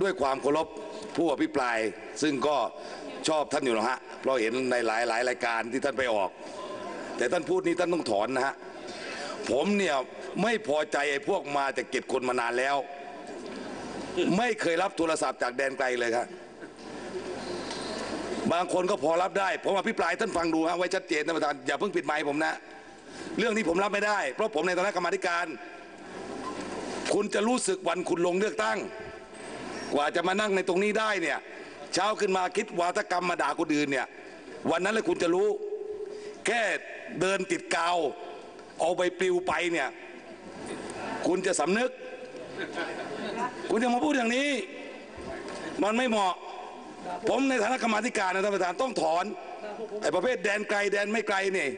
ด้วยความเคารพผู้อภิปราย ซึ่งก็ชอบท่านอยู่นะฮะเพราะเห็นในหลายหลายรายการที่ท่านไปออก แต่ท่านพูดนี้ท่านต้องถอนนะฮะผมเนี่ยไม่พอใจไอ้พวกมาจากเก็บคนมานานแล้ว ไม่เคยรับโทรศัพท์จากแดนไกลเลยครับบางคนก็พอรับได้ ผมอภิปรายท่านฟังดูฮะไว้ชัดเจนท่านประธานอย่าเพิ่งปิดไมค์ผมนะ เรื่องนี้ผมรับไม่ได้ เพราะผมในฐานะกรรมธิการ คุณจะรู้สึกวันคุณลงเลือกตั้ง กว่าจะมานั่งในตรงนี้ได้เนี่ย เช้าขึ้นมาคิดวาทกรรมมาด่าคนอื่นเนี่ย วันนั้นเลยคุณจะรู้ แค่เดินติดกาว เอาใบปลิวไปเนี่ย คุณจะสำนึก คุณจะมาพูดอย่างนี้ มันไม่เหมาะ ผมในฐานะกรรมธิการนะท่านประธานต้องถอนไอ้ประเภทแดนไกลแดนไม่ไกลเนี่ย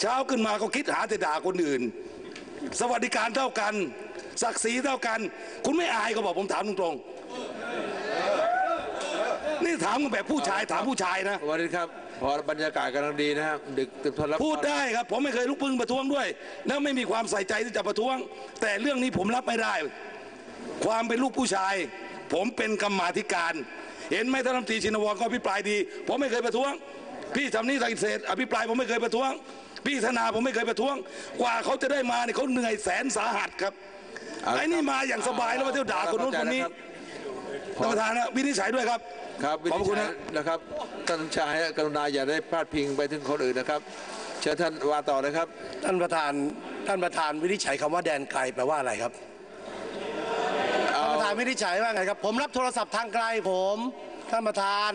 เช้าขึ้นมาก็คิดหาแต่ด่าคนอื่น สวัสดิการเท่ากันศักดิ์ศรีเท่ากัน คุณไม่อายก็บอกผมถามตรงๆ นี่ถามกันแบบผู้ชายถามผู้ชายนะ วันนี้ครับ พอบรรยากาศกำลังดีนะครับดึกตึกทนรับพูดได้ครับ ผมไม่เคยลุกพึ่งประท้วงด้วย แล้วไม่มีความใส่ใจที่จะประท้วง แต่เรื่องนี้ผมรับไม่ได้ ความเป็นลูกผู้ชาย ผมเป็นกรรมาธิการ เห็นไหมท่านรัฐมนตรีชินวรก็อภิปรายดี ผมไม่เคยประท้วง พี่ทำนี้สังเสษอภิปรายผมไม่เคยประท้วง พี่ธนาผมไม่เคยประท้วง กว่าเขาจะได้มาเนี่ยเขาเหนื่อยแสนสาหัสครับไอ้นี่มาอย่างสบายแล้วมาเที่ยวด่าคนนู้นคนนี้ ท่านประธานนะวินิจฉัยด้วยครับ ครับวิขอบนิจคุณฉัยนะนะครับท่านชายกรุณาอย่าได้พลาดพิงไปถึงคนอื่นนะครับเชิญท่านว่าต่อนะครับ ท่านประธานท่านประธานวินิจฉัยคำว่าแดนไกลแปลว่าอะไรครับเอาท่านประธานวินิจฉัยว่าไงครับ ผมรับโทรศัพท์ทางไกลผมท่านประธาน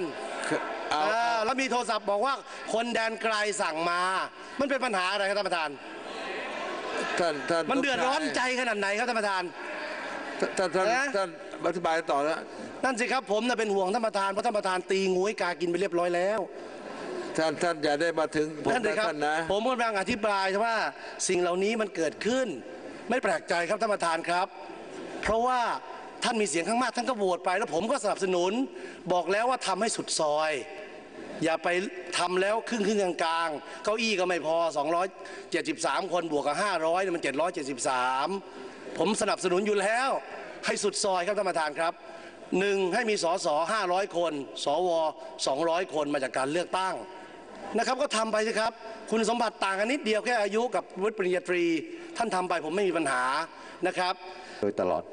เอาเออแล้วมีโทรศัพท์บอกว่าคนแดนไกลสั่งมา มันเป็นปัญหาอะไรครับท่านประธานท่านท่านมันเดือดร้อนใจขนาดไหนครับท่านประธาน ท่านท่านนะท่านอธิบายต่อนะนั่นสิครับผมน่ะเป็นห่วงท่านประธานเพราะท่านประธานตีงูให้กากินไปเรียบร้อยแล้วท่านท่านอย่าได้มาถึงผมนั่นสินะครับท่านนะผมกำลังอธิบายว่าสิ่งเหล่านี้มันเกิดขึ้น ไม่แปลกใจครับท่านประธานครับ เพราะว่าท่านมีเสียงข้างมากท่านก็โหวตไป แล้วผมก็สนับสนุน บอกแล้วว่าทำให้สุดซอย อย่าไปทำแล้วครึ่งครึ่งกลางๆเก้าอี้ก็ไม่พอ 273 คนบวกกับ 500เนี่ยมัน 773 ผมสนับสนุนอยู่แล้ว ให้สุดซอยครับท่านประธานครับหนึ่งให้มีสอสอ500 คน สว200 คนมาจากการเลือกตั้งนะครับก็ทำไปสิครับ คุณสมบัติต่างกันนิดเดียวแค่อายุกับวุฒิปริญญาตรี ท่านทำไปผมไม่มีปัญหานะครับ โดยตลอด